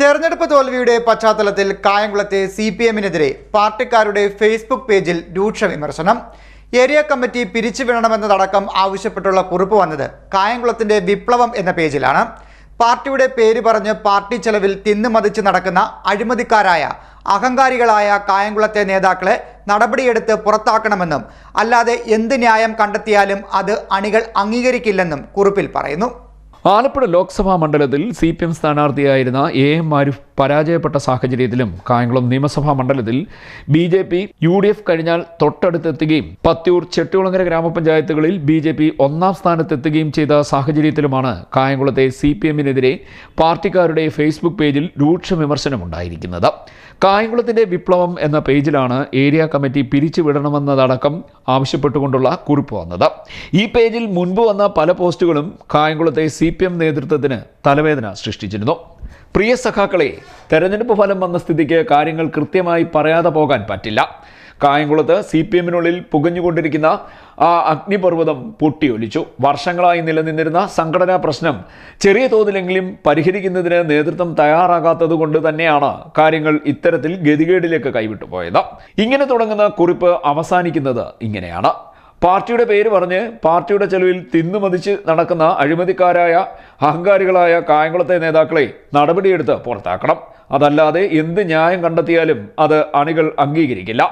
തെരഞ്ഞെടുപ്പ് തോൽവിയുടെ പശ്ചാത്തലത്തിൽ കായംകുളത്തെ സി പി എമ്മിനെതിരെ പാർട്ടിക്കാരുടെ ഫേസ്ബുക്ക് പേജിൽ രൂക്ഷ വിമർശനം. ഏരിയ കമ്മിറ്റി പിരിച്ചുവിടണമെന്നതടക്കം ആവശ്യപ്പെട്ടുള്ള കുറിപ്പ് വന്നത് കായംകുളത്തിന്റെ വിപ്ലവം എന്ന പേജിലാണ്. പാർട്ടിയുടെ പേര് പറഞ്ഞ് പാർട്ടി ചെലവിൽ തിന്നുമതിച്ച് നടക്കുന്ന അഴിമതിക്കാരായ അഹങ്കാരികളായ കായംകുളത്തെ നേതാക്കളെ നടപടിയെടുത്ത് പുറത്താക്കണമെന്നും അല്ലാതെ എന്ത് ന്യായം കണ്ടെത്തിയാലും അത് അണികൾ അംഗീകരിക്കില്ലെന്നും കുറിപ്പിൽ പറയുന്നു. ആലപ്പുഴ ലോക്സഭാ മണ്ഡലത്തിൽ സി പി എം സ്ഥാനാർത്ഥിയായിരുന്ന എ എം ആരിഫ് പരാജയപ്പെട്ട സാഹചര്യത്തിലും കായംകുളം നിയമസഭാ മണ്ഡലത്തിൽ B J P U D F കഴിഞ്ഞാൽ തൊട്ടടുത്തെത്തുകയും പത്തിയൂർ ചെട്ടികുളങ്ങര ഗ്രാമപഞ്ചായത്തുകളിൽ ബി ജെ പി ഒന്നാം സ്ഥാനത്തെത്തുകയും ചെയ്ത സാഹചര്യത്തിലുമാണ് കായംകുളത്തെ സി പി എമ്മിനെതിരെ പാർട്ടിക്കാരുടെ ഫേസ്ബുക്ക് പേജിൽ രൂക്ഷ വിമർശനമുണ്ടായിരിക്കുന്നത് കായംകുളത്തിന്റെ വിപ്ലവം എന്ന പേജിലാണ് ഏരിയ കമ്മിറ്റി പിരിച്ചുവിടണമെന്നതടക്കം ആവശ്യപ്പെട്ടുകൊണ്ടുള്ള കുറിപ്പ് വന്നത്. ഈ പേജിൽ മുൻപ് വന്ന പല പോസ്റ്റുകളും കായംകുളത്തെ സി പി എം നേതൃത്വത്തിന് തലവേദന സൃഷ്ടിച്ചിരുന്നു. പ്രിയ സഖാക്കളെ തെരഞ്ഞെടുപ്പ് ഫലം വന്ന സ്ഥിതിക്ക് കാര്യങ്ങൾ കൃത്യമായി പറയാതെ പോകാൻ പറ്റില്ല. കായംകുളത്ത് സി പി എമ്മിനുള്ളിൽ പുകഞ്ഞുകൊണ്ടിരിക്കുന്ന ആ അഗ്നിപർവതം പൊട്ടിയൊലിച്ചു. വർഷങ്ങളായി നിലനിന്നിരുന്ന സംഘടനാ പ്രശ്നം ചെറിയ തോതിലെങ്കിലും പരിഹരിക്കുന്നതിന് നേതൃത്വം തയ്യാറാകാത്തത് കൊണ്ട് തന്നെയാണ് കാര്യങ്ങൾ ഇത്തരത്തിൽ ഗതികേടിലേക്ക് കൈവിട്ടു പോയത് ഇങ്ങനെ തുടങ്ങുന്ന കുറിപ്പ് അവസാനിക്കുന്നത് ഇങ്ങനെയാണ്. പാർട്ടിയുടെ പേര് പറഞ്ഞ് പാർട്ടിയുടെ ചെലവിൽ തിന്നുമതിച്ച് നടക്കുന്ന അഴിമതിക്കാരായ അഹങ്കാരികളായ കായംകുളത്തെ നേതാക്കളെ നടപടിയെടുത്ത് പുറത്താക്കണം. അതല്ലാതെ എന്ത് ന്യായം കണ്ടെത്തിയാലും അത് അണികൾ അംഗീകരിക്കില്ല.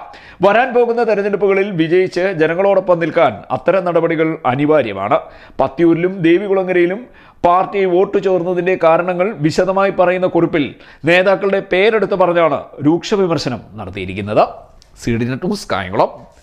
വരാൻ പോകുന്ന തെരഞ്ഞെടുപ്പുകളിൽ വിജയിച്ച് ജനങ്ങളോടൊപ്പം നിൽക്കാൻ അത്തരം നടപടികൾ അനിവാര്യമാണ്. പത്തിയൂരിലും ദേവികുളങ്ങരയിലും പാർട്ടി വോട്ട് ചോർന്നതിന്റെ കാരണങ്ങൾ വിശദമായി പറയുന്ന കുറിപ്പിൽ നേതാക്കളുടെ പേരെടുത്ത് പറഞ്ഞാണ് രൂക്ഷ വിമർശനം നടത്തിയിരിക്കുന്നത്. C D news Kayamkulam.